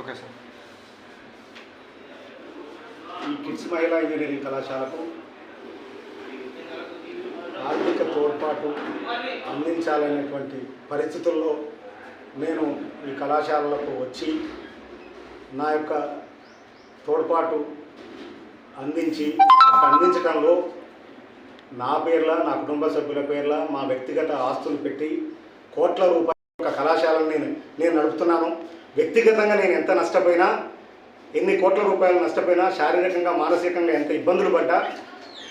Okay sir. ఈ kids మహిళా engineering కళాశాలకు ఆర్థిక తోడ్పాటు అందించాలనేటువంటి పరిస్థితుల్లో నేను ఈ కళాశాలలకు వచ్చి నా యొక్క తోడ్పాటు అందించి అందించడంలో నా పేర్ల నా కుటుంబ సభ్యుల పేర్ల మా వ్యక్తిగత ఆస్తులు పెట్టి కోట్ల రూపాయల కళాశాలను నేను నేను నడుపుతున్నాను. వ్యక్తిగతంగా నేను ఎంత నష్టపోయినా ఎన్ని కోట్ల రూపాయలు నష్టపోయినా శారీరకంగా మానసికంగా ఎంత ఇబ్బందులు పడ్డా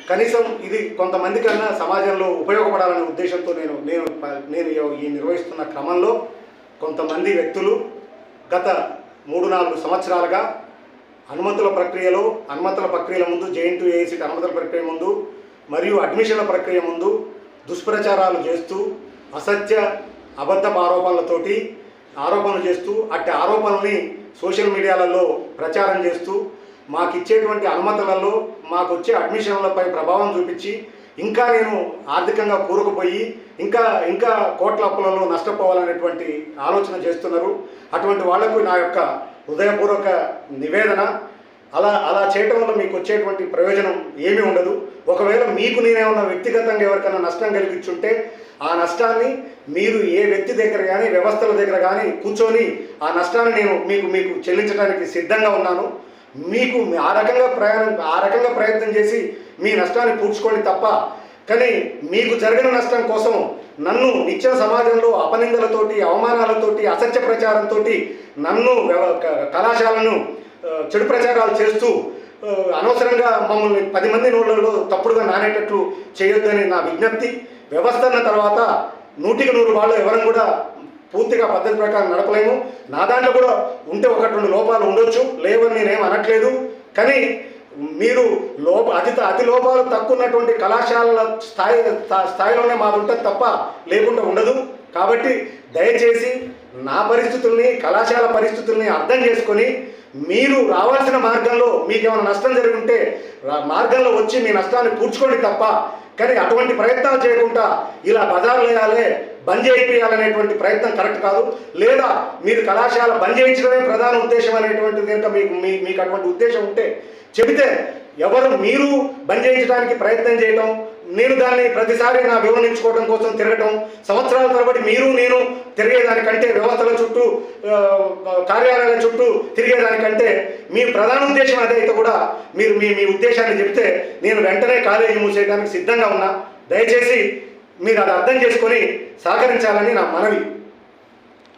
కనీసం ఇది కొంతమంది కన్నా సమాజంలో ఉపయోగపడాలనే ఉద్దేశంతో నేను నేను నేను ఈ నిర్వహిస్తున్న క్రమంలో కొంతమంది వ్యక్తులు గత మూడు నాలుగు సంవత్సరాలుగా అనుమతుల ప్రక్రియలో అనుమతుల ప్రక్రియల ముందు జేఎన్టీ ఏసీ అనుమతుల ప్రక్రియ ముందు మరియు అడ్మిషన్ల ప్రక్రియ ముందు దుష్ప్రచారాలు చేస్తూ అసత్య అబద్ధ ఆరోపణలతోటి ఆరోపణలు చేస్తూ అట్టి ఆరోపణల్ని సోషల్ మీడియాలలో ప్రచారం చేస్తూ మాకు ఇచ్చేటువంటి అనుమతులలో మాకు వచ్చే అడ్మిషన్లపై ప్రభావం చూపించి ఇంకా నేను ఆర్థికంగా కూరుకుపోయి ఇంకా ఇంకా కోట్ల అప్పులలో నష్టపోవాలనేటువంటి ఆలోచన చేస్తున్నారు. అటువంటి వాళ్ళకు నా యొక్క హృదయపూర్వక నివేదన అలా అలా చేయటం వల్ల మీకు వచ్చేటువంటి ప్రయోజనం ఏమీ ఉండదు. ఒకవేళ మీకు నేనేమన్నా వ్యక్తిగతంగా ఎవరికైనా నష్టం కలిగించుంటే ఆ నష్టాన్ని మీరు ఏ వ్యక్తి దగ్గర కానీ వ్యవస్థల దగ్గర కానీ కూర్చొని ఆ నష్టాన్ని నేను మీకు మీకు చెల్లించడానికి సిద్ధంగా ఉన్నాను. మీకు ఆ రకంగా ప్రయాణం ఆ రకంగా ప్రయత్నం చేసి మీ నష్టాన్ని పూడ్చుకోండి తప్ప కానీ మీకు జరిగిన నష్టం కోసం నన్ను నిత్య సమాజంలో అపనిందలతోటి అవమానాలతోటి అసత్య ప్రచారంతో నన్ను కళాశాలను చెడు ప్రచారాలు చేస్తూ అనవసరంగా మమ్మల్ని పది మంది నోళ్ళలో తప్పుడుగా నానేటట్లు చేయొద్దని నా విజ్ఞప్తి. వ్యవస్థ అన్న తర్వాత నూటికి నూరు వాళ్ళు ఎవరం కూడా పూర్తిగా పద్ధతి ప్రకారం నడపలేము. నా దాంట్లో కూడా ఉంటే ఒకటి రెండు లోపాలు ఉండొచ్చు. లేవని నేనేం అనట్లేదు. కానీ మీరు లోప అతి అతి లోపాలు తక్కువ ఉన్నటువంటి కళాశాలల స్థాయి స్థాయిలోనే మాది ఉంటుంది తప్ప లేకుండా ఉండదు. కాబట్టి దయచేసి నా పరిస్థితుల్ని కళాశాల పరిస్థితుల్ని అర్థం చేసుకొని మీరు రావాల్సిన మార్గంలో మీకు ఏమైనా నష్టం జరిగి ఉంటే మార్గంలో వచ్చి మీ నష్టాన్ని పూడ్చుకోండి తప్ప కానీ అటువంటి ప్రయత్నాలు చేయకుండా ఇలా బజార్లు వేయాలి బంద్ చేయించాలనేటువంటి ప్రయత్నం కరెక్ట్ కాదు. లేదా మీరు కళాశాల బంద్ చేయించడమే ప్రధాన ఉద్దేశం అనేటువంటిది కనుక మీకు మీ- మీకు అటువంటి ఉద్దేశం ఉంటే చెబితే ఎవరు మీరు బంద్ చేయించడానికి ప్రయత్నం చేయటం నేను దాన్ని ప్రతిసారి నా వివరించుకోవడం కోసం తిరగటం సంవత్సరాల తరబడి మీరు నేను తిరిగేదానికంటే వ్యవస్థల చుట్టూ కార్యాలయాల చుట్టూ తిరిగేదానికంటే మీ ప్రధాన ఉద్దేశం అదైతే కూడా మీరు మీ మీ ఉద్దేశాన్ని చెప్తే నేను వెంటనే కాలేజీ మూసేయడానికి సిద్ధంగా ఉన్నా. దయచేసి మీరు అది అర్థం చేసుకొని సహకరించాలని నా మనవి.